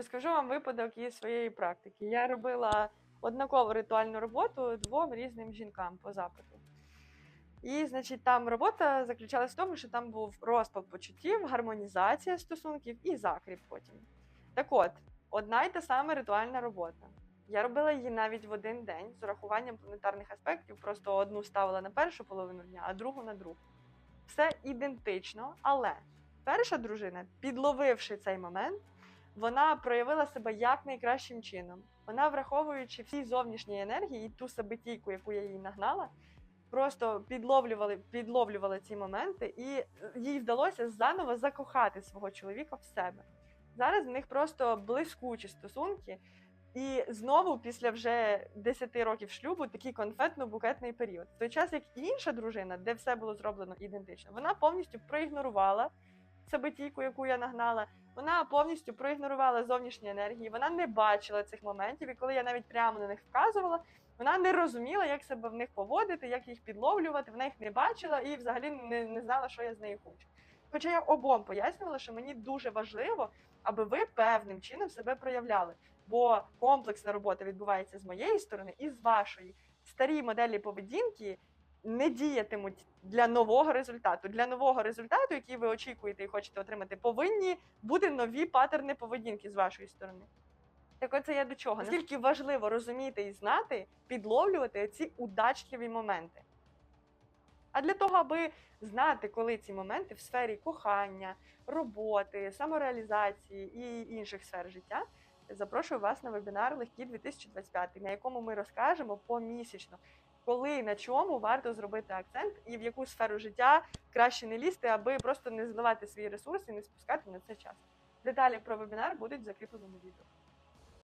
Розкажу вам випадок із своєї практики. Я робила однакову ритуальну роботу двом різним жінкам по запиту. І, значить, там робота заключалась в тому, що там був розпад почуттів, гармонізація стосунків і закріп потім. Так от, одна й та сама ритуальна робота. Я робила її навіть в один день з урахуванням планетарних аспектів, просто одну ставила на першу половину дня, а другу на другу. Все ідентично, але перша дружина, підловивши цей момент, вона проявила себе як найкращим чином. Вона, враховуючи всі зовнішні енергії і ту себетійку, яку я їй нагнала, просто підловлювали, підловлювали ці моменти, і їй вдалося заново закохати свого чоловіка в себе. Зараз в них просто блискучі стосунки. І знову, після вже 10 років шлюбу, такий конфетно-букетний період. В той час, як інша дружина, де все було зроблено ідентично, вона повністю проігнорувала себетійку, яку я нагнала. Вона повністю проігнорувала зовнішні енергії, вона не бачила цих моментів. І коли я навіть прямо на них вказувала, вона не розуміла, як себе в них поводити, як їх підловлювати. Вона їх не бачила і взагалі не, не знала, що я з нею хочу. Хоча я обом пояснювала, що мені дуже важливо, аби ви певним чином себе проявляли. Бо комплексна робота відбувається з моєї сторони і з вашої. Старі моделі поведінки не діятимуть для нового результату. Для нового результату, який ви очікуєте і хочете отримати, повинні бути нові паттерни поведінки з вашої сторони. Так оце я до чого? Наскільки важливо розуміти і знати, підловлювати ці удачливі моменти. А для того, аби знати, коли ці моменти в сфері кохання, роботи, самореалізації і інших сфер життя, запрошую вас на вебінар Легкі 2025, на якому ми розкажемо помісячно, коли на чому варто зробити акцент і в яку сферу життя краще не лізти, аби просто не зливати свій ресурс і не спускати на це час. Деталі про вебінар будуть в закріпленому відео.